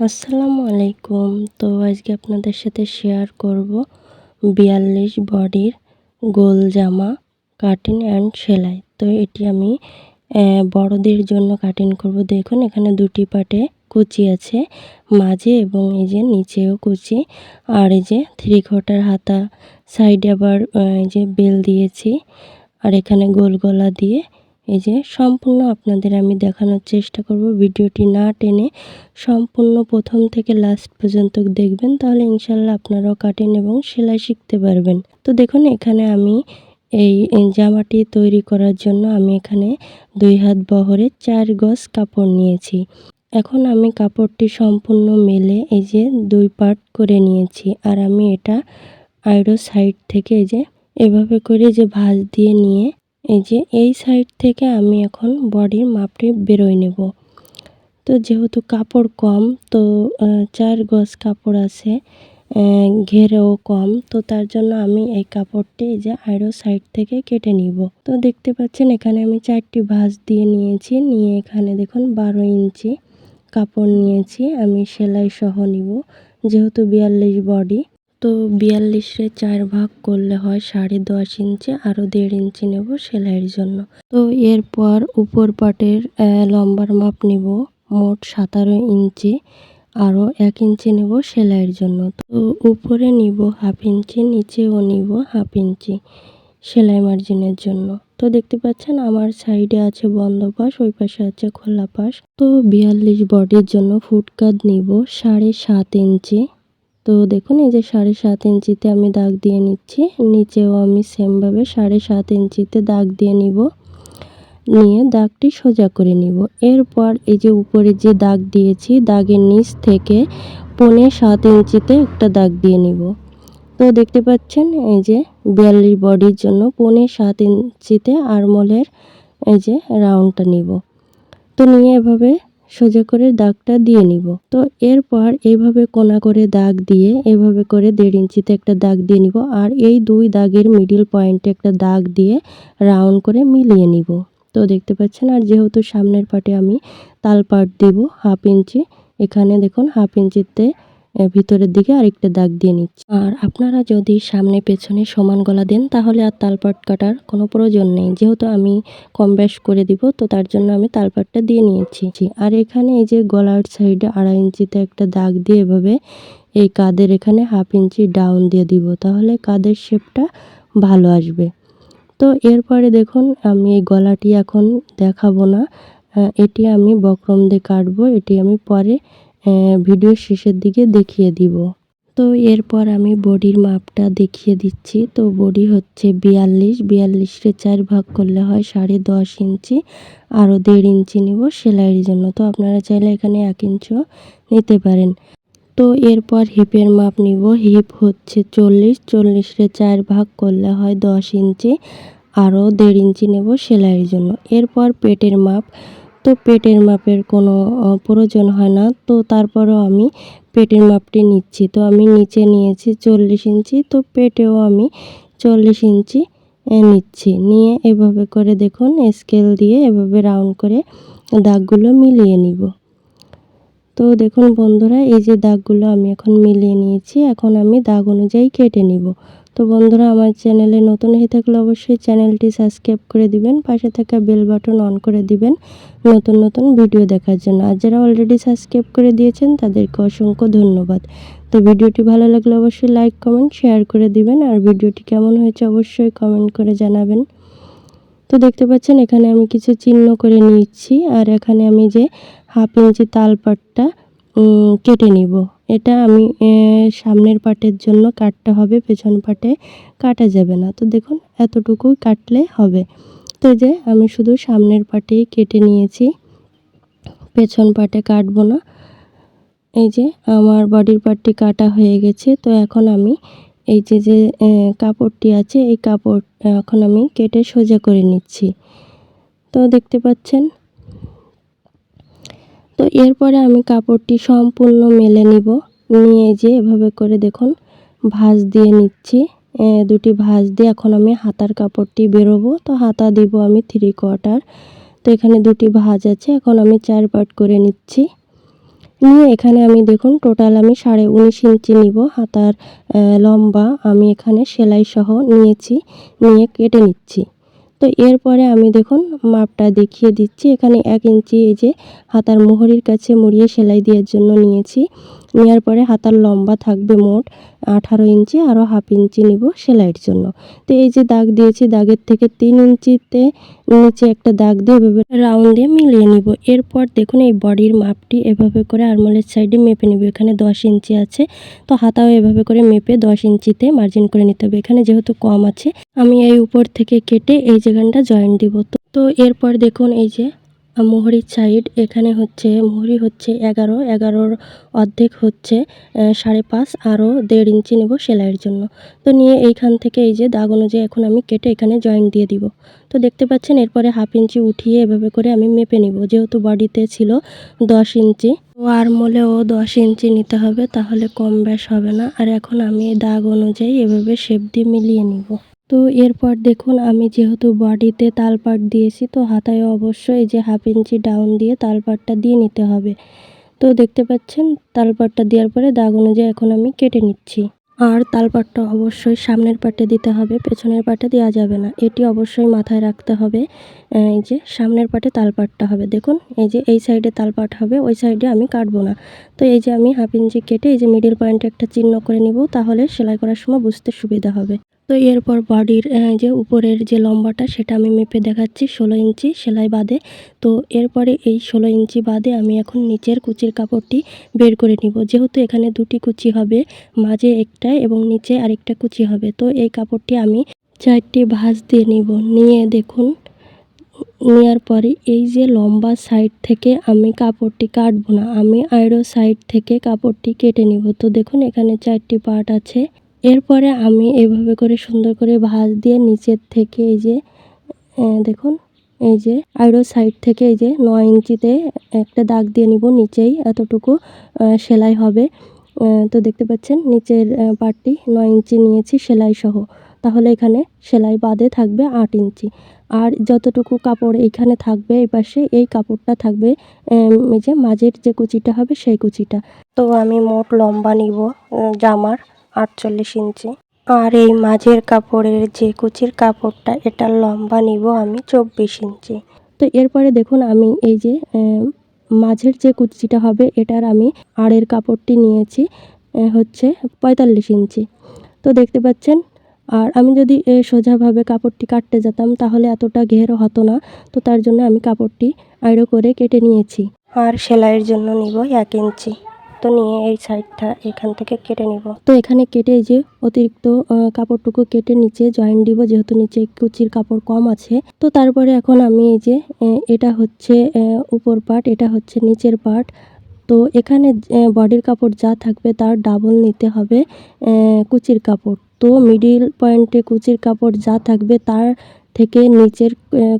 আসসালামু আলাইকুম। তো আজকে আপনাদের সাথে শেয়ার করব বিয়াল্লিশ বডির গোল জামা কাটিং অ্যান্ড সেলাই। তো এটি আমি বড়দের জন্য কাটিং করব। দেখুন, এখানে দুটি পাটে কুচি আছে, মাঝে এবং এই যে নিচেও কুচি। আর এই যে থ্রি কোয়ার্টার হাতা সাইডে আবার এই যে বেল দিয়েছি। আর এখানে গোল গলা দিয়ে এই যে সম্পূর্ণ আপনাদের আমি দেখানোর চেষ্টা করব। ভিডিওটি না টেনে সম্পূর্ণ প্রথম থেকে লাস্ট পর্যন্ত দেখবেন, তাহলে ইনশাল্লাহ আপনারাও কাটেন এবং সেলাই শিখতে পারবেন। তো দেখুন, এখানে আমি এই জামাটি তৈরি করার জন্য আমি এখানে দুই হাত বহরে চার গজ কাপড় নিয়েছি। এখন আমি কাপড়টি সম্পূর্ণ মেলে এই যে দুই পার্ট করে নিয়েছি আর আমি এটা আইরো সাইড থেকে এই যে এভাবে করে যে ভাঁজ দিয়ে নিয়ে এই যে এই সাইড থেকে আমি এখন বডির মাপটি বেরোয় নেব। তো যেহেতু কাপড় কম, তো চার গজ কাপড় আছে ঘেরেও কম, তো তার জন্য আমি এই কাপড়টি যে আরও সাইড থেকে কেটে নিব। তো দেখতে পাচ্ছেন এখানে আমি চারটি ভাঁজ দিয়ে নিয়েছি, নিয়ে এখানে দেখুন বারো ইঞ্চি কাপড় নিয়েছি, আমি সেলাই সহ নিব, যেহেতু বিয়াল্লিশ বডি তো বিয়াল্লিশে চার ভাগ করলে হয় সাড়ে দশ ইঞ্চি আরও দেড় ইঞ্চি নেব সেলাইয়ের জন্য। তো এরপর উপর পাটের লম্বার মাপ নিব, মোট সাতারো ইঞ্চি আরও এক ইঞ্চি নেব সেলাইয়ের জন্য। তো উপরে নিব হাফ ইঞ্চি, নিচেও নিব হাফ ইঞ্চি সেলাই মার্জিনের জন্য। তো দেখতে পাচ্ছেন আমার সাইডে আছে বন্ধ পাশ, ওই পাশে আছে খোলা পাশ। তো বিয়াল্লিশ বডির জন্য ফুটকাত নিব সাড়ে সাত ইঞ্চি। তো দেখুন, এই যে সাড়ে সাত ইঞ্চিতে আমি দাগ দিয়ে নিচ্ছি। নিচেও আমি সেমভাবে সাড়ে সাত ইঞ্চিতে দাগ দিয়ে নিব। নিয়ে দাগটি সোজা করে নিব। এরপর এই যে উপরে যে দাগ দিয়েছি, দাগের নিচ থেকে পৌনে সাত ইঞ্চিতে একটা দাগ দিয়ে নিব। তো দেখতে পাচ্ছেন, এই যে বিয়াল্লিশ বডির জন্য পৌনে সাত ইঞ্চিতে আরমোলের এই যে রাউন্ডটা নিব। তো নিয়ে এভাবে সোজা করে দাগটা দিয়ে নিব। তো এরপর এইভাবে কোনা করে দাগ দিয়ে, এভাবে করে দেড় ইঞ্চিতে একটা দাগ দিয়ে নিব আর এই দুই দাগের মিডিল পয়েন্টে একটা দাগ দিয়ে রাউন্ড করে মিলিয়ে নিব। তো দেখতে পাচ্ছেন, আর যেহেতু সামনের পাটে আমি তাল পাট দিব হাফ ইঞ্চি, এখানে দেখুন হাফ ইঞ্চিতে ভিতরের দিকে আরেকটা দাগ দিয়ে নিচ্ছি। আর আপনারা যদি সামনে পেছনে সমান গলা দেন, তাহলে আর তালপাট কাটার কোনো প্রয়োজন নেই। যেহেতু আমি কম বেশ করে দিব, তো তার জন্য আমি তালপাটটা দিয়ে নিয়েছি। আর এখানে এই যে গলার সাইডে আড়াই ইঞ্চিতে একটা দাগ দিয়ে এভাবে এই কাদের এখানে হাফ ইঞ্চি ডাউন দিয়ে দিব, তাহলে কাদের শেপটা ভালো আসবে। তো এরপরে দেখুন, আমি এই গলাটি এখন দেখাবো না। এটি আমি বক্রম দিয়ে কাটবো, এটি আমি পরে ভিডিওর শেষের দিকে দেখিয়ে দিব। তো এরপর আমি বডির মাপটা দেখিয়ে দিচ্ছি। তো বডি হচ্ছে বিয়াল্লিশ। বিয়াল্লিশে চার ভাগ করলে হয় সাড়ে দশ ইঞ্চি। আরও দেড় ইঞ্চি নিব সেলাইয়ের জন্য। তো আপনারা চাইলে এখানে এক ইঞ্চিও নিতে পারেন। তো এরপর হিপের মাপ নিব। হিপ হচ্ছে চল্লিশ। চল্লিশে চার ভাগ করলে হয় দশ ইঞ্চি। আরও দেড় ইঞ্চি নেব সেলাইয়ের জন্য। এরপর পেটের মাপ। তো পেটের মাপের কোনো প্রয়োজন হয় না, তো তারপরেও আমি পেটের মাপটি নিচ্ছি। তো আমি নিচে নিয়েছি চল্লিশ ইঞ্চি, তো পেটেও আমি চল্লিশ ইঞ্চি নিচ্ছি। নিয়ে এভাবে করে দেখুন, স্কেল দিয়ে এভাবে রাউন্ড করে দাগগুলো মিলিয়ে নিব। তো দেখুন বন্ধুরা, এই যে দাগগুলো আমি এখন মিলিয়ে নিয়েছি, এখন আমি দাগ অনুযায়ী কেটে নিব। তো বন্ধুরা, আমার চ্যানেলে নতুন হয়ে থাকলে অবশ্যই চ্যানেলটি সাবস্ক্রাইব করে দিবেন, পাশে থাকা বেল বাটন অন করে দিবেন নতুন নতুন ভিডিও দেখার জন্য। আর যারা অলরেডি সাবস্ক্রাইব করে দিয়েছেন, তাদেরকে অসংখ্য ধন্যবাদ। তো ভিডিওটি ভালো লাগলে অবশ্যই লাইক, কমেন্ট, শেয়ার করে দিবেন, আর ভিডিওটি কেমন হয়েছে অবশ্যই কমেন্ট করে জানাবেন। তো দেখতে পাচ্ছেন, এখানে আমি কিছু চিহ্ন করে নিচ্ছি, আর এখানে আমি যে হাফ ইঞ্চি তাল পাটটা কেটে নিব। এটা আমি সামনের পাটের জন্য কাটতে হবে, পেছন পাটে কাটা যাবে না। তো দেখুন এতটুকু কাটলে হবে। তো যে, আমি শুধু সামনের পাটেই কেটে নিয়েছি। পেছন পাটে কাটবো না। এই যে, আমার বডির পার্টটি কাটা হয়ে গেছে। তো এখন আমি এই যে যে কাপড়টি আছে, এই কাপড় এখন আমি কেটে সোজা করে নিচ্ছি। তো দেখতে পাচ্ছেন তো এরপরে আমি কাপড়টি সম্পূর্ণ মেলে নিব। নিয়ে যে এভাবে করে দেখুন, ভাঁজ দিয়ে নিচ্ছি। দুটি ভাঁজ দিয়ে এখন আমি হাতার কাপড়টি বেরোবো। তো হাতা দিব আমি থ্রি কোয়ার্টার তো এখানে দুটি ভাঁজ আছে, এখন আমি চার পার্ট করে নিচ্ছি। নিয়ে এখানে আমি দেখুন টোটাল আমি সাড়ে উনিশ ইঞ্চি নিব। হাতার লম্বা আমি এখানে সেলাই সহ নিয়েছি, নিয়ে কেটে নিচ্ছি। তো এরপরে আমি দেখুন মাপটা দেখিয়ে দিচ্ছি। এখানে এক ইঞ্চি এই যে হাতার মোহরির কাছে মুড়িয়ে সেলাই দেওয়ার জন্য নিয়েছি। নেওয়ার পরে হাতার লম্বা থাকবে মোট আঠারো ইঞ্চি আরও হাফ ইঞ্চি নিব সেলাইয়ের জন্য। তো এই যে দাগ দিয়েছি, দাগের থেকে তিন ইঞ্চিতে নিচে একটা দাগ দিয়ে এভাবে রাউন্ড দিয়ে মিলিয়ে নিব। এরপর দেখুন এই বডির মাপটি এভাবে করে আরমোলের সাইডে মেপে নিব। এখানে দশ ইঞ্চি আছে, তো হাতাও এভাবে করে মেপে দশ ইঞ্চিতে মার্জিন করে নিতে হবে। এখানে যেহেতু কম আছে, আমি এই উপর থেকে কেটে এই যেখানটা জয়েন্ট দিব। তো তো এরপর দেখুন এই যে মোহরির সাইড এখানে হচ্ছে, মোহরি হচ্ছে এগারো, এগারোর অর্ধেক হচ্ছে সাড়ে পাঁচ, আরও দেড় ইঞ্চি নেব সেলাইয়ের জন্য। তো নিয়ে এইখান থেকে এই যে দাগ অনুযায়ী এখন আমি কেটে এখানে জয়েন্ট দিয়ে দিব। তো দেখতে পাচ্ছেন, এরপরে হাফ ইঞ্চি উঠিয়ে এভাবে করে আমি মেপে নিব। যেহেতু বডিতে ছিল দশ ইঞ্চি তো আর মোলেও দশ ইঞ্চি নিতে হবে, তাহলে কম ব্যাস হবে না। আর এখন আমি দাগ অনুযায়ী এভাবে শেপ দিয়ে মিলিয়ে নিব। তো এরপর দেখুন, আমি যেহেতু বডিতে তালপাট দিয়েছি, তো হাতায় অবশ্যই যে হাফ ইঞ্চি ডাউন দিয়ে তালপাটটা দিয়ে নিতে হবে। তো দেখতে পাচ্ছেন তালপাটটা দেওয়ার পরে দাগ অনুযায়ী এখন আমি কেটে নিচ্ছি। আর তালপাটটা অবশ্যই সামনের পাটে দিতে হবে, পেছনের পাটে দেওয়া যাবে না। এটি অবশ্যই মাথায় রাখতে হবে এই যে সামনের পাটে তালপাটটা হবে। দেখুন, এই যে এই সাইডে তালপাট হবে, ওই সাইডে আমি কাটবো না। তো এই যে আমি হাফ ইঞ্চি কেটে এই যে মিডিল পয়েন্টে একটা চিহ্ন করে নিব, তাহলে সেলাই করার সময় বুঝতে সুবিধা হবে। তো এরপর বডির যে উপরের যে লম্বাটা সেটা আমি মেপে দেখাচ্ছি ষোলো ইঞ্চি সেলাই বাদে। তো এরপরে এই ষোলো ইঞ্চি বাদে আমি এখন নিচের কুচির কাপড়টি বের করে নিব। যেহেতু এখানে দুটি কুচি হবে, মাঝে একটা এবং নিচে আরেকটা কুচি হবে, তো এই কাপড়টি আমি চারটি ভাঁজ দিয়ে নিব। নিয়ে দেখুন, নেওয়ার পরে এই যে লম্বা সাইড থেকে আমি কাপড়টি কাটবো না, আমি আইরো সাইড থেকে কাপড়টি কেটে নিব। তো দেখুন, এখানে চারটি পার্ট আছে। এরপরে আমি এভাবে করে সুন্দর করে ভাঁজ দিয়ে নিচের থেকে এই যে দেখুন, এই যে আইরো সাইড থেকে এই যে নয় ইঞ্চিতে একটা দাগ দিয়ে নিব, নিচেই এতটুকু সেলাই হবে। তো দেখতে পাচ্ছেন, নিচের পার্টটি নয় ইঞ্চি নিয়েছি সেলাই সহ। তাহলে এখানে সেলাই বাদে থাকবে আট ইঞ্চি। আর যতটুকু কাপড় এইখানে থাকবে এই পাশে, এই কাপড়টা থাকবে এই যে মাঝের যে কুচিটা হবে সেই কুচিটা। তো আমি মোট লম্বা নিব জামার। আটচল্লিশ ইঞ্চি। আর এই মাঝের কাপড়ের যে কুচির কাপড়টা এটার লম্বা নিব আমি চব্বিশ ইঞ্চি। তো এরপরে দেখুন আমি এই যে মাঝের যে কুচিটা হবে এটার আমি আড়ের কাপড়টি নিয়েছি হচ্ছে পঁয়তাল্লিশ ইঞ্চি। তো দেখতে পাচ্ছেন আর আমি যদি সোজাভাবে কাপড়টি কাটতে যেতাম তাহলে এতটা ঘের হতো না। তো তার জন্য আমি কাপড়টি আইরো করে কেটে নিয়েছি। আর সেলাইয়ের জন্য নিব এক ইঞ্চি। তো নিয়ে এই সাইডটা এখান থেকে কেটে নিব। তো এখানে কেটে যে অতিরিক্ত কাপড়টুকু কেটে নিচে জয়েন দিব, যেহেতু নিচে কুচির কাপড় কম আছে। তো তারপরে এখন আমি এই যে এটা হচ্ছে উপর পার্ট এটা হচ্ছে নিচের পার্ট তো এখানে বডির কাপড় যা থাকবে তার ডাবল নিতে হবে কুচির কাপড়। তো মিডিল পয়েন্টে কুচির কাপড় যা থাকবে তার থেকে নিচের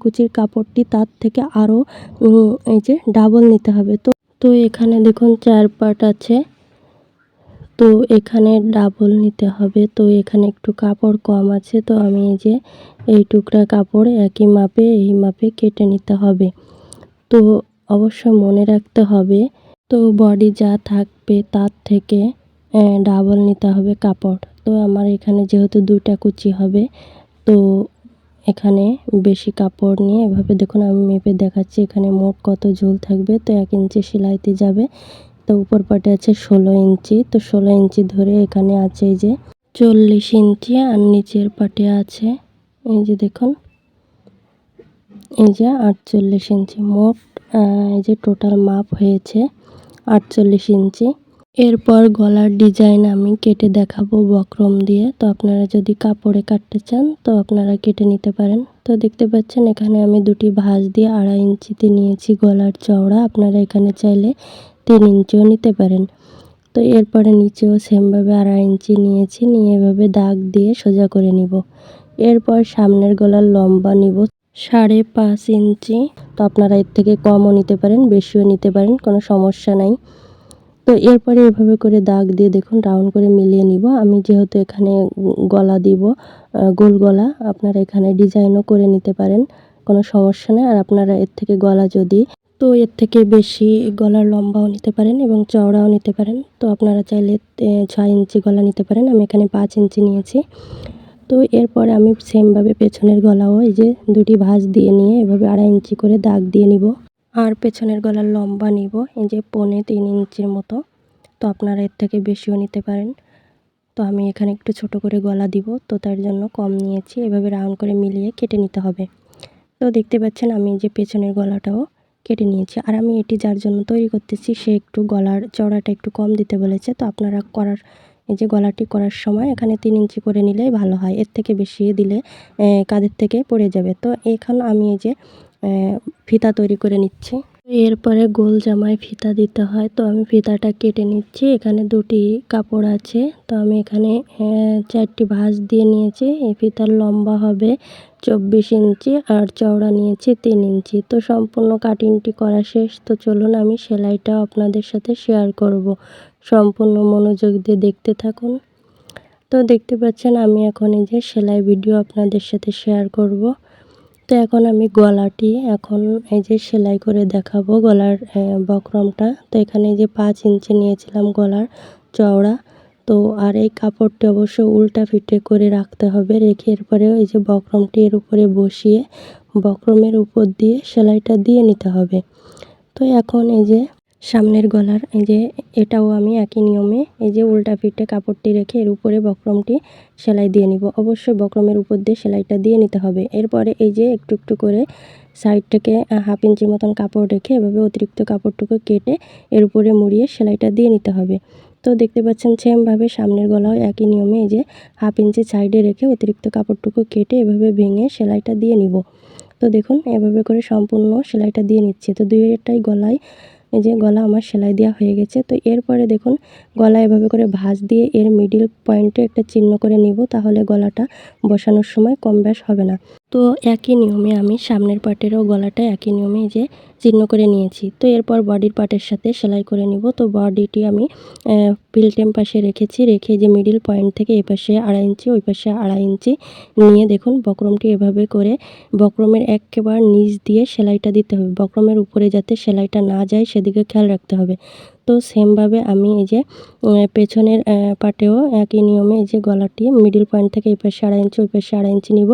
কুচির কাপড়টি তার থেকে আরও এই যে ডাবল নিতে হবে। তো তো এখানে দেখুন চার পার্ট আছে। তো এখানে ডাবল নিতে হবে। তো এখানে একটু কাপড় কম আছে। তো আমি এই যে এই টুকরা কাপড় একই মাপে, এই মাপে কেটে নিতে হবে। তো অবশ্য মনে রাখতে হবে, তো বডি যা থাকবে তার থেকে ডাবল নিতে হবে কাপড়। তো আমার এখানে যেহেতু দুইটা কুচি হবে, তো এখানে বেশি কাপড় নিয়ে এভাবে দেখুন, আমি মেপে দেখাচ্ছি এখানে মোট কত ঝুল থাকবে। তো এক ইঞ্চি সেলাইতে যাবে। তো উপর পাটে আছে ষোলো ইঞ্চি। তো ষোলো ইঞ্চি ধরে এখানে আছে এই যে চল্লিশ ইঞ্চি আর নিচের পাটে আছে এই যে দেখুন, এই যে আটচল্লিশ ইঞ্চি মোট এই যে টোটাল মাপ হয়েছে আটচল্লিশ ইঞ্চি। এরপর গলার ডিজাইন আমি কেটে দেখাবো বক্রম দিয়ে। তো আপনারা যদি কাপড়ে কাটতে চান, তো আপনারা কেটে নিতে পারেন। তো দেখতে পাচ্ছেন, এখানে আমি দুটি ভাঁজ দিয়ে আড়াই ইঞ্চিতে নিয়েছি গলার চওড়া। আপনারা এখানে চাইলে তিন ইঞ্চিও নিতে পারেন। তো এরপরে নিচেও সেমভাবে আড়াই ইঞ্চি নিয়েছি, নিয়ে এভাবে দাগ দিয়ে সোজা করে নিব। এরপর সামনের গলার লম্বা নিব সাড়ে পাঁচ ইঞ্চি। তো আপনারা এর থেকে কমও নিতে পারেন, বেশিও নিতে পারেন, কোনো সমস্যা নাই। তো এরপরে এভাবে করে দাগ দিয়ে দেখুন রাউন্ড করে মিলিয়ে নিব। আমি যেহেতু এখানে গলা দিব গোল গলা, আপনারা এখানে ডিজাইনও করে নিতে পারেন, কোনো সমস্যা নেই। আর আপনারা এর থেকে গলা যদি, তো এর থেকে বেশি গলার লম্বাও নিতে পারেন এবং চওড়াও নিতে পারেন। তো আপনারা চাইলে ছয় ইঞ্চি গলা নিতে পারেন। আমি এখানে পাঁচ ইঞ্চি নিয়েছি। তো এরপরে আমি সেমভাবে পেছনের গলাও এই যে দুটি ভাঁজ দিয়ে নিয়ে এভাবে আড়াই ইঞ্চি করে দাগ দিয়ে নিব। আর পেছনের গলার লম্বা নিব, এই যে পনে তিন ইঞ্চির মতো। তো আপনারা এর থেকে বেশিও নিতে পারেন। তো আমি এখানে একটু ছোট করে গলা দিব, তো তার জন্য কম নিয়েছি। এভাবে রাউন্ড করে মিলিয়ে কেটে নিতে হবে। তো দেখতে পাচ্ছেন আমি যে পেছনের গলাটাও কেটে নিয়েছি। আর আমি এটি যার জন্য তৈরি করতেছি, সে একটু গলার চড়াটা একটু কম দিতে বলেছে। তো আপনারা করার, এই যে গলাটি করার সময় এখানে তিন ইঞ্চি করে নিলেই ভালো হয়। এর থেকে বেশি দিলে কাদের থেকে পড়ে যাবে। তো এখন আমি এই যে ফিতা তৈরি করে নিচ্ছি। এরপরে গোল জামায় ফিতা দিতে হয়, তো আমি ফিতাটা কেটে নিচ্ছি। এখানে দুটি কাপড় আছে, তো আমি এখানে চারটি ভাঁজ দিয়ে নিয়েছি। এই ফিতার লম্বা হবে চব্বিশ ইঞ্চি আর চওড়া নিয়েছি তিন ইঞ্চি। তো সম্পূর্ণ কাটিংটি করা শেষ, তো চলুন আমি সেলাইটাও আপনাদের সাথে শেয়ার করব। সম্পূর্ণ মনোযোগ দিয়ে দেখতে থাকুন। তো দেখতে পাচ্ছেন, আমি এখন এই যে সেলাই ভিডিও আপনাদের সাথে শেয়ার করব। তো এখন আমি গলাটি এখন এই যে সেলাই করে দেখাবো গলার বক্রমটা। তো এখানে যে পাঁচ ইঞ্চি নিয়েছিলাম গলার চওড়া। তো আর এই কাপড়টি অবশ্য উল্টা ফিটে করে রাখতে হবে। রেখে এরপরে ওই যে বক্রমটি এর উপরে বসিয়ে বক্রমের উপর দিয়ে সেলাইটা দিয়ে নিতে হবে। তো এখন এই যে সামনের গলার, এই যে এটাও আমি একই নিয়মে, এই যে উল্টা ফিটে কাপড়টি রেখে এর উপরে বক্রমটি সেলাই দিয়ে নিব। অবশ্যই বক্রমের উপর দিয়ে সেলাইটা দিয়ে নিতে হবে। এরপরে এই যে একটু একটু করে সাইড থেকে হাফ ইঞ্চির মতন কাপড় রেখে এভাবে অতিরিক্ত কাপড়টুকু কেটে এর উপরে মুড়িয়ে সেলাইটা দিয়ে নিতে হবে। তো দেখতে পাচ্ছেন সেমভাবে সামনের গলাও একই নিয়মে, এই যে হাফ ইঞ্চি সাইডে রেখে অতিরিক্ত কাপড়টুকু কেটে এভাবে ভেঙে সেলাইটা দিয়ে নিব। তো দেখুন, এভাবে করে সম্পূর্ণ সেলাইটা দিয়ে নিচ্ছি। তো দুইটাই গলায় এই যে গলা আমার সেলাই দেওয়া হয়ে গেছে। তো এরপরে দেখুন, গলা এভাবে করে ভাঁজ দিয়ে এর মিডিল পয়েন্টে একটা চিহ্ন করে নিব, তাহলে গলাটা বসানোর সময় কম ব্যাস হবে না। তো একই নিয়মে আমি সামনের পার্টেরও গলাটা একই নিয়মে যে চিহ্ন করে নিয়েছি। তো এরপর বডির পার্টের সাথে সেলাই করে নিব। তো বডিটি আমি পিলটেম পাশে রেখেছি। রেখে যে মিডিল পয়েন্ট থেকে এ পাশে আড়াই ইঞ্চি, ওই পাশে আড়াই ইঞ্চি নিয়ে দেখুন বক্রমটি এভাবে করে বক্রমের একেবারে নিচ দিয়ে সেলাইটা দিতে হবে। বক্রমের উপরে যাতে সেলাইটা না যায় সেদিকে খেয়াল রাখতে হবে। তো সেমভাবে আমি এই যে পেছনের পাটেও একই নিয়মে এই যে গলাটি মিডিল পয়েন্ট থেকে এই পাশে আড়াই ইঞ্চি ওই পাশে আড়াই ইঞ্চি নিব।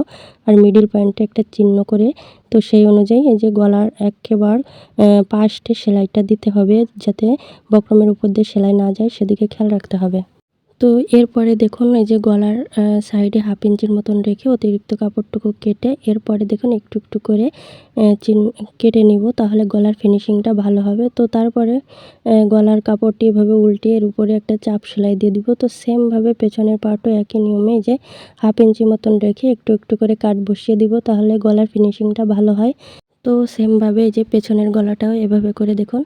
আর মিডিল পয়েন্টে একটা চিহ্ন করে, তো সেই অনুযায়ী এই যে গলার একেবার পাশটে সেলাইটা দিতে হবে যাতে বক্রমের উপর দিয়ে সেলাই না যায়, সেদিকে খেয়াল রাখতে হবে। তো এরপরে দেখুন, এই যে গলার সাইডে হাফ ইঞ্চির মতন রেখে অতিরিক্ত কাপড়টুকু কেটে এরপরে দেখুন একটু একটু করে চিন, কেটে নিব তাহলে গলার ফিনিশিংটা ভালো হবে। তো তারপরে গলার কাপড়টি এভাবে উল্টিয়ে এর উপরে একটা চাপ সেলাই দিয়ে দিব। তো সেমভাবে পেছনের পার্টও একই নিয়মে যে হাফ ইঞ্চি মতন রেখে একটু একটু করে কাট বসিয়ে দিব, তাহলে গলার ফিনিশিংটা ভালো হয়। তো সেমভাবে যে পেছনের গলাটাও এভাবে করে দেখুন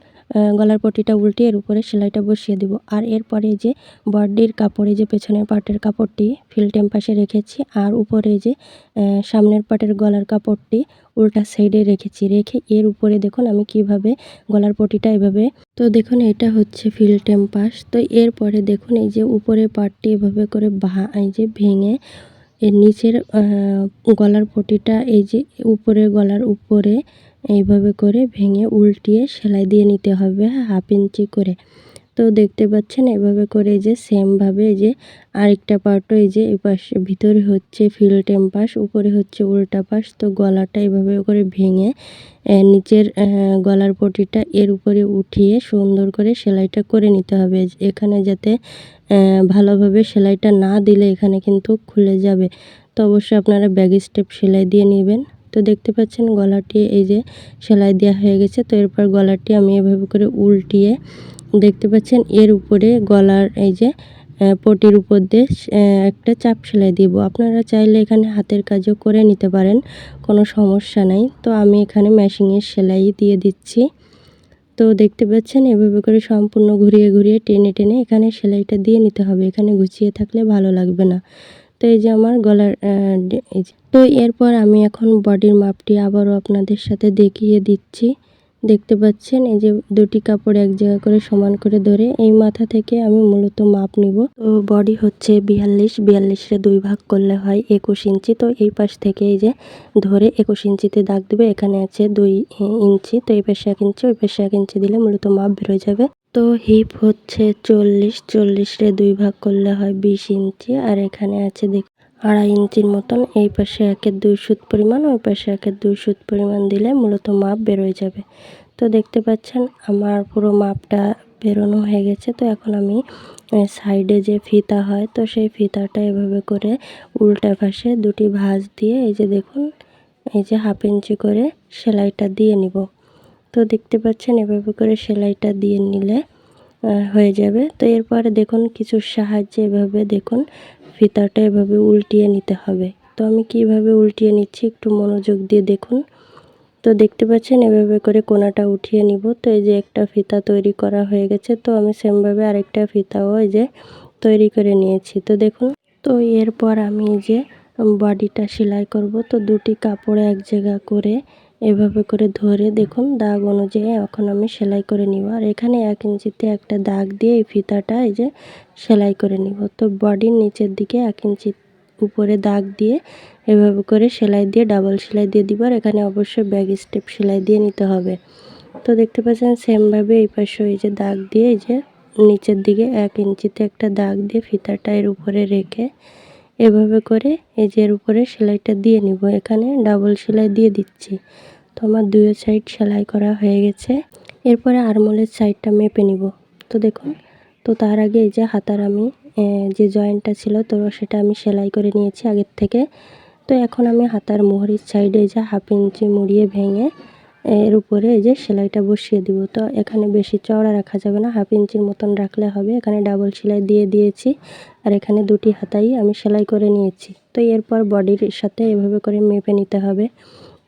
গলার পটিটা উল্টে এর উপরে সেলাইটা বসিয়ে দিব। আর এরপরে যে বডির কাপড়ে যে পেছনের পাটের কাপড়টি ফিল্টেম পাশে রেখেছি, আর উপরে যে সামনের পাটের গলার কাপড়টি উল্টা সাইডে রেখেছি। রেখে এর উপরে দেখুন আমি কীভাবে গলার পটিটা এভাবে, তো দেখুন এটা হচ্ছে ফিল্টেম পাশ। তো এরপরে দেখুন এই যে উপরের পাটটি এভাবে করে ভা এই যে ভেঙে এর নিচের গলার পটিটা এই যে উপরের গলার উপরে এইভাবে করে ভেঙে উল্টিয়ে সেলাই দিয়ে নিতে হবে হাফ ইঞ্চি করে। তো দেখতে পাচ্ছেন এভাবে করে যে সেমভাবে এই যে আরেকটা পার্টও এই যে এই পাশে ভিতরে হচ্ছে ফিল্টেম পাশ উপরে হচ্ছে উল্টা পাশ। তো গলাটা এভাবে করে ভেঙে নিচের গলার পটিটা এর উপরে উঠিয়ে সুন্দর করে সেলাইটা করে নিতে হবে। এখানে যাতে ভালোভাবে সেলাইটা না দিলে এখানে কিন্তু খুলে যাবে। তো অবশ্যই আপনারা ব্যাগ স্টেপ সেলাই দিয়ে নেবেন। তো দেখতে পাচ্ছেন গলাটি এই যে সেলাই দেওয়া হয়ে গেছে। তো এরপর গলাটি আমি এভাবে করে উল্টিয়ে দেখতে পাচ্ছেন এর উপরে গলার এই যে পটির উপর দিয়ে একটা চাপ সেলাই দিব। আপনারা চাইলে এখানে হাতের কাজও করে নিতে পারেন, কোনো সমস্যা নাই। তো আমি এখানে মেশিনের সেলাই দিয়ে দিচ্ছি। তো দেখতে পাচ্ছেন, এভাবে করে সম্পূর্ণ ঘুরিয়ে ঘুরিয়ে টেনে টেনে এখানে সেলাইটা দিয়ে নিতে হবে। এখানে গুছিয়ে থাকলে ভালো লাগবে না। তো এই যে আমার গলার তো এরপর আমি এখন বডির মাপটি আবারও আপনাদের সাথে দেখিয়ে দিচ্ছি। দেখতে পাচ্ছেন, এই যে দুটি কাপড় এক জায়গা করে সমান করে ধরে, এই মাথা থেকে আমি মূলত মাপ নিব। তো বডি হচ্ছে বিয়াল্লিশ, বিয়াল্লিশে দুই ভাগ করলে হয় একুশ ইঞ্চি। তো এই পাশ থেকে এই যে ধরে একুশ ইঞ্চিতে দাগ দেবে, এখানে আছে দুই ইঞ্চি। তো এই পাশে এক ইঞ্চি, ওই পাশে এক ইঞ্চি দিলে মূলত মাপ বেরোয় যাবে। তো হিপ হচ্ছে চল্লিশ, চল্লিশে দুই ভাগ করলে হয় বিশ ইঞ্চি। আর এখানে আছে দেখ আড়াই ইঞ্চির মতন, এই পাশে একের দুই সুত পরিমাণ, ওই পাশে একের দুই সুত পরিমাণ দিলে মূলত মাপ বেরোয় যাবে। তো দেখতে পাচ্ছেন, আমার পুরো মাপটা বেরোনো হয়ে গেছে। তো এখন আমি সাইডে যে ফিতা হয়, তো সেই ফিতাটা এভাবে করে উল্টা পাশে দুটি ভাঁজ দিয়ে, এই যে দেখুন, এই যে হাফ ইঞ্চি করে সেলাইটা দিয়ে নিব। তো দেখতে পাচ্ছেন, এভাবে করে সেলাইটা দিয়ে নিলে হয়ে যাবে। তো এরপরে দেখুন কিছুর সাহায্যে এভাবে দেখুন ফিতাটা এভাবে উল্টিয়ে নিতে হবে। তো আমি কীভাবে উল্টিয়ে নিচ্ছি একটু মনোযোগ দিয়ে দেখুন। তো দেখতে পাচ্ছেন এভাবে করে কোনাটা উঠিয়ে নিব। তো এই যে একটা ফিতা তৈরি করা হয়ে গেছে, তো আমি সেমভাবে আরেকটা ফিতাও এই যে তৈরি করে নিয়েছি। তো দেখুন, তো এরপর আমি যে বডিটা সেলাই করব। তো দুটি কাপড় এক জায়গা করে এভাবে করে ধরে দেখুন দাগ অনুযায়ী এখন আমি সেলাই করে নিব। আর এখানে এক ইঞ্চিতে একটা দাগ দিয়ে এই ফিতাটা এই যে সেলাই করে নিব। তো বডির নিচের দিকে এক ইঞ্চি উপরে দাগ দিয়ে এভাবে করে সেলাই দিয়ে, ডাবল সেলাই দিয়ে দিব। আর এখানে অবশ্যই ব্যাগ স্টেপ সেলাই দিয়ে নিতে হবে। তো দেখতে পাচ্ছেন সেমভাবে এই পাশে এই যে দাগ দিয়ে এই যে নিচের দিকে এক ইঞ্চিতে একটা দাগ দিয়ে ফিতাটা এর উপরে রেখে এভাবে করে এই যে এর উপরে সেলাইটা দিয়ে নিব। এখানে ডাবল সেলাই দিয়ে দিচ্ছি। তো আমার দুই সাইড সেলাই করা হয়ে গেছে। এরপরে আরমোলের সাইডটা মেপে নিব। তো দেখুন, তো তার আগে এই যে হাতার আমি যে জয়েন্টটা ছিল, তো সেটা আমি সেলাই করে নিয়েছি আগের থেকে। তো এখন আমি হাতার মোহরির সাইডে যে হাফ ইঞ্চি মুড়িয়ে ভেঙে এর উপরে এই যে সেলাইটা বসিয়ে দিব। তো এখানে বেশি চওড়া রাখা যাবে না, হাফ ইঞ্চির মতন রাখলে হবে। এখানে ডাবল সেলাই দিয়ে দিয়েছি আর এখানে দুটি হাতাই আমি সেলাই করে নিয়েছি। তো এরপর বডির সাথে এভাবে করে মেপে নিতে হবে।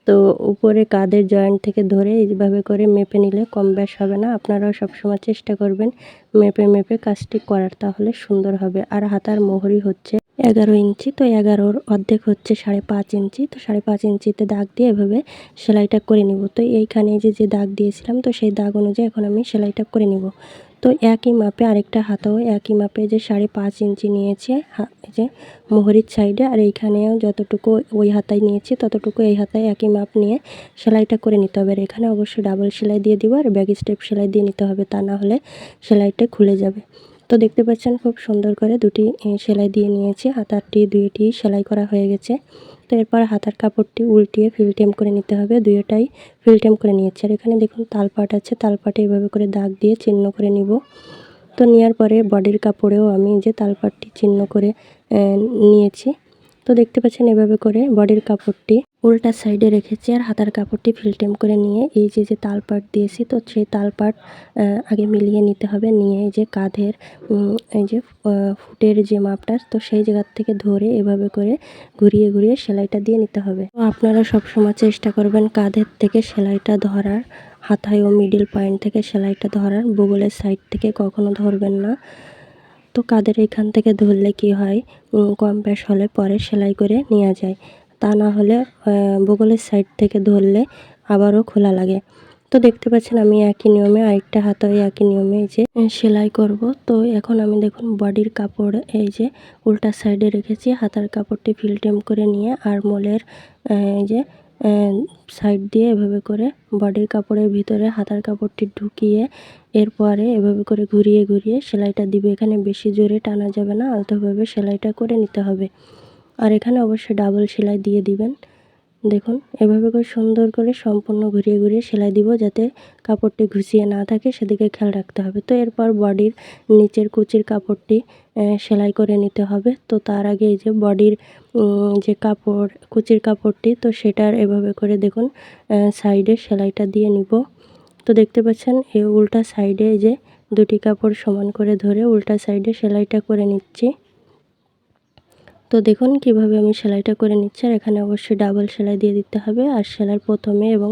তো উপরে কাঁধের জয়েন্ট থেকে ধরে এইভাবে করে মেপে নিলে কম ব্যাস হবে না। আপনারাও সবসময় চেষ্টা করবেন মেপে মেপে কাজটি করার, তাহলে সুন্দর হবে। আর হাতার মোহরি হচ্ছে এগারো ইঞ্চি, তো এগারোর অর্ধেক হচ্ছে সাড়ে পাঁচ ইঞ্চি, তো সাড়ে পাঁচ ইঞ্চিতে দাগ দিয়ে এভাবে সেলাইটা করে নিব। তো এইখানে যে যে দাগ দিয়েছিলাম, তো সেই দাগ অনুযায়ী এখন আমি সেলাইটা করে নিব। তো একই মাপে আরেকটা হাতাও একই মাপে যে সাড়ে পাঁচ ইঞ্চি নিয়েছি যে মোহরির সাইডে, আর এইখানেও যতটুকু ওই হাতায় নিয়েছি, ততটুকু এই হাতায় একই মাপ নিয়ে সেলাইটা করে নিতে হবে। আর এখানে অবশ্যই ডাবল সেলাই দিয়ে দিব, আর ব্যাগ স্টেপ সেলাই দিয়ে নিতে হবে, তা না হলে সেলাইটা খুলে যাবে। তো দেখতে পাচ্ছেন খুব সুন্দর করে দুটি সেলাই দিয়ে নিয়েছি। হাতারটি দুইটি সেলাই করা হয়ে গেছে। তো এরপর হাতার কাপড়টি উল্টিয়ে ফিলটেম করে নিতে হবে। দুইটাই ফিলটেম করে নিয়েছি। আর এখানে দেখুন তালপাট আছে। তালপাটে এভাবে করে দাগ দিয়ে চিহ্ন করে নিব। তো নেওয়ার পরে বডির কাপড়েও আমি যে তালপাটটি চিহ্ন করে নিয়েছি। তো দেখতে পাচ্ছেন এভাবে করে বডির কাপড়টি উল্টা সাইডে রেখেছি আর হাতার কাপড়টি ফিলটেম করে নিয়ে এই যে যে তালপাট দিয়েছি, তো সেই তালপাট আগে মিলিয়ে নিতে হবে। নিয়ে এই যে কাঁধের এই যে ফুটের যে মাপটা, তো সেই জায়গার থেকে ধরে এভাবে করে ঘুরিয়ে ঘুরিয়ে সেলাইটা দিয়ে নিতে হবে। তো আপনারা সবসময় চেষ্টা করবেন কাঁধের থেকে সেলাইটা ধরার, হাতায় ও মিডিল পয়েন্ট থেকে সেলাইটা ধরার, বগলের সাইড থেকে কখনো ধরবেন না। তো কাদের এখান থেকে ধরলে কি হয়? কম প্যাশ হলে পরে সেলাই করে নেওয়া যায়। তা না হলে বগলের সাইড থেকে ধরলে আবারও খোলা লাগে। তো দেখতে পাচ্ছেন আমি একই নিয়মে আরেকটা হাতে একই নিয়মে এই যে সেলাই করব। তো এখন আমি দেখুন বডির কাপড় এই যে উল্টা সাইডে রেখেছি। হাতার কাপড়টি ফিলটেম করে নিয়ে আর মোলের এই যে সাইড দিয়ে এভাবে করে বডির কাপড়ের ভিতরে হাতার কাপড়টি ঢুকিয়ে এরপরে এভাবে করে ঘুরিয়ে ঘুরিয়ে সেলাইটা দিবে। এখানে বেশি জোরে টানা যাবে না, আলতোভাবে সেলাইটা করে নিতে হবে। আর এখানে অবশ্যই ডাবল সেলাই দিয়ে দিবেন। দেখুন, এভাবে করে সুন্দর করে সম্পূর্ণ ঘুরিয়ে ঘুরিয়ে সেলাই দিব যাতে কাপড়টি ঘুষিয়ে না থাকে, সেদিকে খেয়াল রাখতে হবে। তো এরপর বডির নিচের কুচির কাপড়টি সেলাই করে নিতে হবে। তো তার আগে এই যে বডির যে কাপড়, কুচির কাপড়টি, তো সেটার এভাবে করে দেখুন সাইডে সেলাইটা দিয়ে নিব। তো দেখতে পাচ্ছেন, এই উল্টা সাইডে যে দুটি কাপড় সমান করে ধরে উল্টা সাইডে সেলাইটা করে নিচ্ছি। তো দেখুন কীভাবে আমি সেলাইটা করে নিচ্ছি, আর এখানে অবশ্যই ডাবল সেলাই দিয়ে দিতে হবে, আর সেলাই প্রথমে এবং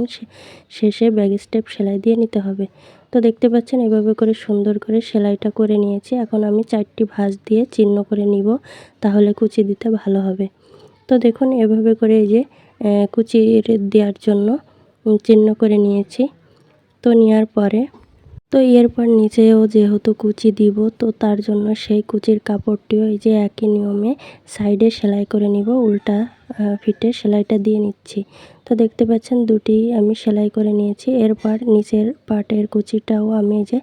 শেষে ব্যাগ স্টেপ সেলাই দিয়ে নিতে হবে। তো দেখতে পাচ্ছেন এভাবে করে সুন্দর করে সেলাইটা করে নিয়েছি, এখন আমি চারটি ভাঁজ দিয়ে চিহ্ন করে নিব, তাহলে কুচি দিতে ভালো হবে। তো দেখুন এভাবে করে এই যে কুচির দেওয়ার জন্য চিহ্ন করে নিয়েছি। তো নেওয়ার পরে তো এরপর নিচেও যেহেতু কুচি দিব, তো তার জন্য সেই কুচির কাপড়টিও এই যে একই নিয়মে সাইডে সেলাই করে নিব, উল্টা ফিটে সেলাইটা দিয়ে নিচ্ছি। তো দেখতে পাচ্ছেন দুটি আমি সেলাই করে নিয়েছি। এরপর নিচের পাটের কুচিটাও আমি এই যে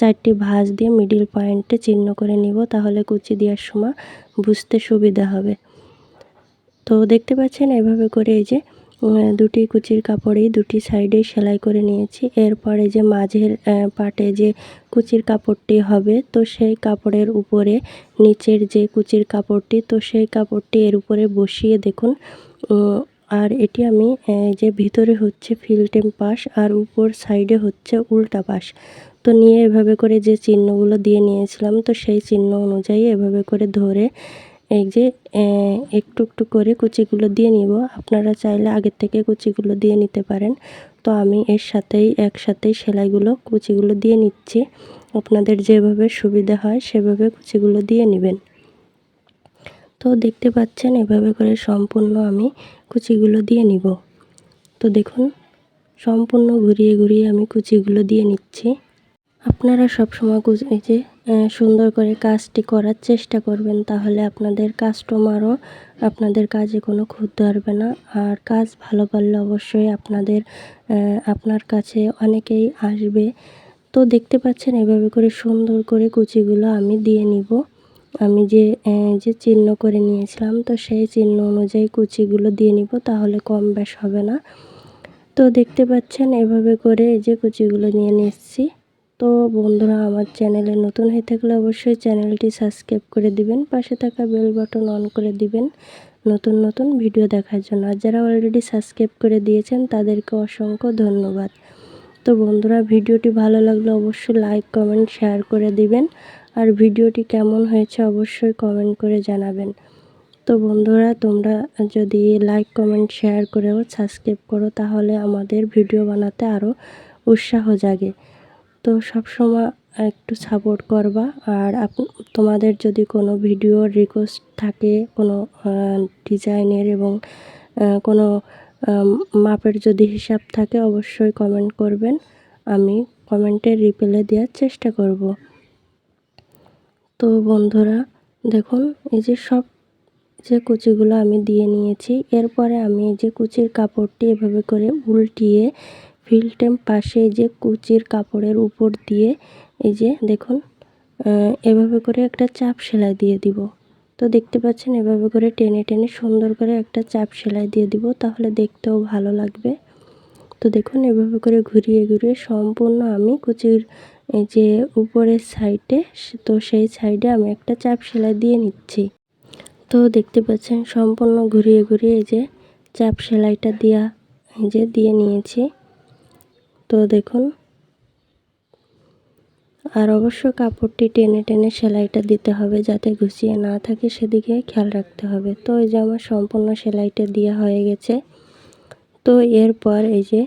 চারটি ভাঁজ দিয়ে মিডিল পয়েন্টে চিহ্ন করে নিব, তাহলে কুচি দেওয়ার সময় বুঝতে সুবিধা হবে। তো দেখতে পাচ্ছেন এভাবে করে এই যে দুটি কুচির কাপড়েই দুটি সাইডেই সেলাই করে নিয়েছি। এরপরে যে মাঝের পাটে যে কুচির কাপড়টি হবে, তো সেই কাপড়ের উপরে, নিচের যে কুচির কাপড়টি, তো সেই কাপড়টি এর উপরে বসিয়ে দেখুন। আর এটি আমি যে ভিতরে হচ্ছে ফিল্টেম পাশ, আর উপর সাইডে হচ্ছে উল্টা পাশ। তো নিয়ে এভাবে করে যে চিহ্নগুলো দিয়ে নিয়েছিলাম, তো সেই চিহ্ন অনুযায়ী এভাবে করে ধরে এই যে একটু একটু করে কুচিগুলো দিয়ে নিব। আপনারা চাইলে আগের থেকে কুচিগুলো দিয়ে নিতে পারেন। তো আমি এর সাথেই, একসাথেই সেলাইগুলো, কুচিগুলো দিয়ে নিচ্ছি। আপনাদের যেভাবে সুবিধা হয় সেভাবে কুচিগুলো দিয়ে নেবেন। তো দেখতে পাচ্ছেন, এভাবে করে সম্পূর্ণ আমি কুচিগুলো দিয়ে নিব। তো দেখুন, সম্পূর্ণ ঘুরিয়ে ঘুরিয়ে আমি কুচিগুলো দিয়ে নিচ্ছি। আপনারা সবসময় এই যে সুন্দর করে কাজটি করার চেষ্টা করবেন, তাহলে আপনাদের কাস্টমারও আপনাদের কাজে কোনো খুঁত ধরবে না। আর কাজ ভালো পারলে অবশ্যই আপনাদের আপনার কাছে অনেকেই আসবে। তো দেখতে পাচ্ছেন, এভাবে করে সুন্দর করে কুচিগুলো আমি দিয়ে নিব। আমি যে যে চিহ্ন করে নিয়েছিলাম, তো সেই চিহ্ন অনুযায়ী কুচিগুলো দিয়ে নিব, তাহলে কম বেশ হবে না। তো দেখতে পাচ্ছেন, এভাবে করে এই যে কুচিগুলো নিয়ে নিচ্ছি। তো বন্ধুরা, আমার চ্যানেলে নতুন হয়ে থাকলে অবশ্যই চ্যানেলটি সাবস্ক্রাইব করে দিবেন, পাশে থাকা বেল বাটন অন করে দিবেন নতুন নতুন ভিডিও দেখার জন্য। আর যারা অলরেডি সাবস্ক্রাইব করে দিয়েছেন, তাদেরকে অসংখ্য ধন্যবাদ। তো বন্ধুরা, ভিডিওটি ভালো লাগলে অবশ্যই লাইক কমেন্ট শেয়ার করে দিবেন। আর ভিডিওটি কেমন হয়েছে অবশ্যই কমেন্ট করে জানাবেন। তো বন্ধুরা, তোমরা যদি লাইক কমেন্ট শেয়ার করেও সাবস্ক্রাইব করো, তাহলে আমাদের ভিডিও বানাতে আরও উৎসাহ জাগে। তো সবসময় একটু সাপোর্ট করবা। আর তোমাদের যদি কোনো ভিডিও রিকোয়েস্ট থাকে, কোনো ডিজাইনের এবং কোনো মাপের যদি হিসাব থাকে, অবশ্যই কমেন্ট করবেন। আমি কমেন্টে রিপ্লাই দেওয়ার চেষ্টা করব। তো বন্ধুরা, দেখুন, এই যে সব যে কুচিগুলো আমি দিয়ে নিয়েছি, এরপরে আমি এই যে কুচির কাপড়টি এভাবে করে উল্টিয়ে ফিল্টেম পাশে যে কুচির কাপড়ের উপর দিয়ে, এই যে দেখুন এভাবে করে একটা চাপ সেলাই দিয়ে দিব। তো দেখতে পাচ্ছেন, এভাবে করে টেনে টেনে সুন্দর করে একটা চাপ সেলাই দিয়ে দিব, তাহলে দেখতেও ভালো লাগবে। তো দেখুন, এভাবে করে ঘুরিয়ে ঘুরিয়ে সম্পূর্ণ আমি কুচির, এই যে উপরের সাইডে, তো সেই সাইডে আমি একটা চাপ সেলাই দিয়ে নিচ্ছি। তো দেখতে পাচ্ছেন, সম্পূর্ণ ঘুরিয়ে ঘুরিয়ে এই যে চাপ সেলাইটা দেওয়া যে দিয়ে নিয়েছি। তো দেখুন। আর অবশ্য কাপড়টি টেনে টেনে সেলাইটা দিতে হবে যাতে ঘুষিয়ে না থাকে, সেদিকে খেয়াল রাখতে হবে। তো এই যে আমার সম্পূর্ণ সেলাইটা দেওয়া হয়ে গেছে। তো এরপর এই যে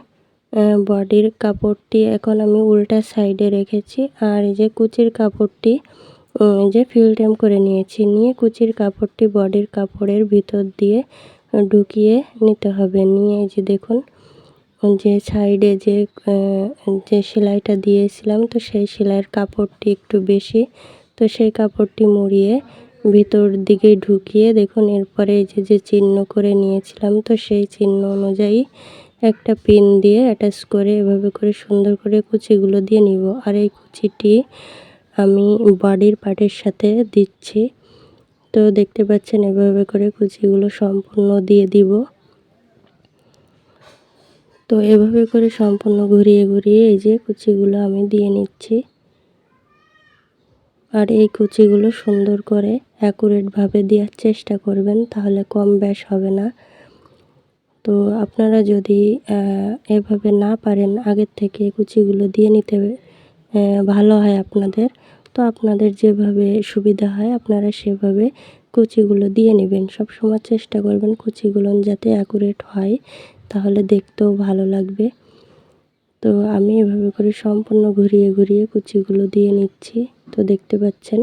বডির কাপড়টি এখন আমি উল্টা সাইডে রেখেছি। আর এই যে কুচির কাপড়টি যে ফিল্টেম করে নিয়েছি। নিয়ে কুচির কাপড়টি বডির কাপড়ের ভিতর দিয়ে ঢুকিয়ে নিতে হবে। নিয়ে এই যে দেখুন যে সাইডে যে যে সেলাইটা দিয়েছিলাম, তো সেই সেলাইয়ের কাপড়টি একটু বেশি। তো সেই কাপড়টি মুড়িয়ে ভিতর দিকে ঢুকিয়ে দেখুন, এরপরে এই যে যে চিহ্ন করে নিয়েছিলাম, তো সেই চিহ্ন অনুযায়ী একটা পিন দিয়ে অ্যাটাচ করে এভাবে করে সুন্দর করে কুচিগুলো দিয়ে নিব। আর এই কুচিটি আমি বডির পার্টের সাথে দিচ্ছি। তো দেখতে পাচ্ছেন, এভাবে করে কুচিগুলো সম্পূর্ণ দিয়ে দিব। তো এভাবে করে সম্পূর্ণ ঘুরিয়ে ঘুরিয়ে এই যে কুচিগুলো আমি দিয়ে নিচ্ছি। আর এই কুচিগুলো সুন্দর করে অ্যাকুরেটভাবে দেওয়ার চেষ্টা করবেন, তাহলে কম ব্যাস হবে না। তো আপনারা যদি এভাবে না পারেন, আগের থেকে কুচিগুলো দিয়ে নিতে ভালো হয় আপনাদের। তো আপনাদের যেভাবে সুবিধা হয়, আপনারা সেভাবে কুচিগুলো দিয়ে নেবেন। সবসময় চেষ্টা করবেন কুচিগুলো যাতে অ্যাকুরেট হয়। তাহলে দেখতেও ভালো লাগবে। তো আমি এভাবে করে সম্পূর্ণ ঘুরিয়ে ঘুরিয়ে কুচিগুলো দিয়ে নিচ্ছি, তো দেখতে পাচ্ছেন।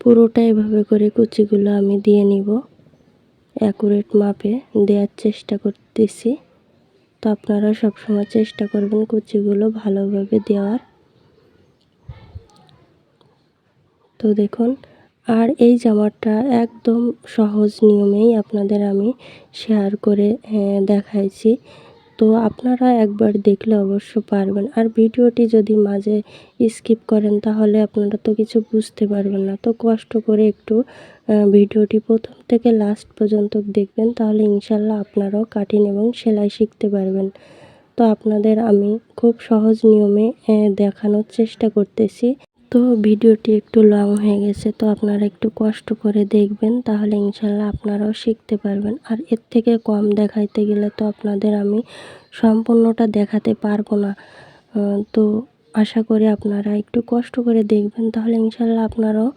পুরোটা এভাবে করে কুচিগুলো আমি দিয়ে নিব। অ্যাকুরেট মাপে দেওয়ার চেষ্টা করতেছি। তো আপনারা সবসময় চেষ্টা করবেন কুচিগুলো ভালোভাবে দেওয়ার। তো দেখুন আর এই জামাটা একদম সহজ নিয়মেই আপনাদের আমি শেয়ার করে দেখাইছি। তো আপনারা একবার দেখলে অবশ্য পারবেন। আর ভিডিওটি যদি মাঝে স্কিপ করেন, তাহলে আপনারা তো কিছু বুঝতে পারবেন না। তো কষ্ট করে একটু ভিডিওটি প্রথম থেকে লাস্ট পর্যন্ত দেখবেন, তাহলে ইনশাল্লাহ আপনারাও কাটিং এবং সেলাই শিখতে পারবেন। তো আপনাদের আমি খুব সহজ নিয়মে দেখানোর চেষ্টা করতেছি। তো ভিডিওটি একটু লং হয়ে গেছে, তো আপনারা একটু কষ্ট করে দেখবেন, তাহলে ইনশাল্লাহ আপনারাও শিখতে পারবেন। আর এর থেকে কম দেখাইতে গেলে তো আপনাদের আমি সম্পূর্ণটা দেখাতে পারব না। তো আশা করি আপনারা একটু কষ্ট করে দেখবেন, তাহলে ইনশাল্লাহ আপনারাও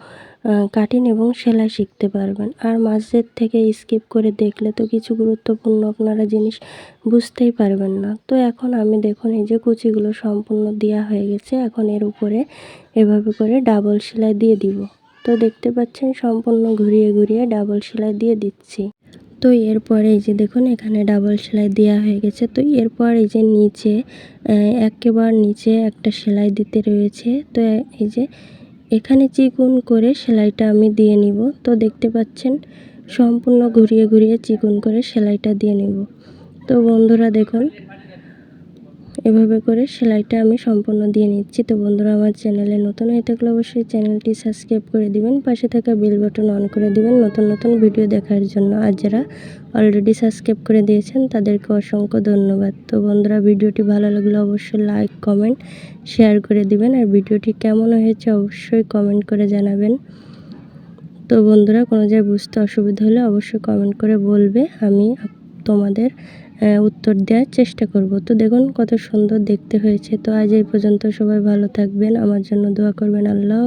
কাটিং এবং সেলাই শিখতে পারবেন। আর মাঝের থেকে স্কিপ করে দেখলে তো কিছু গুরুত্বপূর্ণ আপনারা জিনিস বুঝতেই পারবেন না। তো এখন আমি দেখুন, এই যে কুচিগুলো সম্পূর্ণ দেওয়া হয়ে গেছে, এখন এর উপরে এভাবে করে ডাবল সেলাই দিয়ে দিব। তো দেখতে পাচ্ছেন, সম্পূর্ণ ঘুরিয়ে ঘুরিয়ে ডাবল সেলাই দিয়ে দিচ্ছি। তো এরপরে এই যে দেখুন, এখানে ডাবল সেলাই দেওয়া হয়ে গেছে। তো এরপর এই যে নিচে একেবারে নিচে একটা সেলাই দিতে রয়েছে। তো এই যে এখানে চিকন করে সেলাইটা আমি দিয়ে নিব। তো দেখতে পাচ্ছেন, সম্পূর্ণ ঘুরিয়ে ঘুরিয়ে চিকুন করে সেলাইটা দিয়ে নিব। তো বন্ধুরা দেখুন এভাবে করে সেলাইটা আমি সম্পূর্ণ দিয়ে নিচ্ছি। তো বন্ধুরা, আমার চ্যানেলে নতুন হয়ে থাকলে অবশ্যই চ্যানেলটি সাবস্ক্রাইব করে দিবেন, পাশে থাকা বেল বাটন অন করে দিবেন নতুন নতুন ভিডিও দেখার জন্য। আর যারা অলরেডি সাবস্ক্রাইব করে দিয়েছেন, তাদেরকে অসংখ্য ধন্যবাদ। তো বন্ধুরা, ভিডিওটি ভালো লাগলে অবশ্যই লাইক কমেন্ট শেয়ার করে দিবেন। আর ভিডিওটি কেমন হয়েছে অবশ্যই কমেন্ট করে জানাবেন। তো বন্ধুরা, কোনো জায়গায় বুঝতে অসুবিধা হলে অবশ্যই কমেন্ট করে বলবে। আমি তোমাদের উত্তর দেওয়ার চেষ্টা করব। তো দেখুন কত সুন্দর দেখতে হয়েছে। তো আজ এই পর্যন্ত সবাই ভালো থাকবেন। আমার জন্য দোয়া করবেন। আল্লাহ।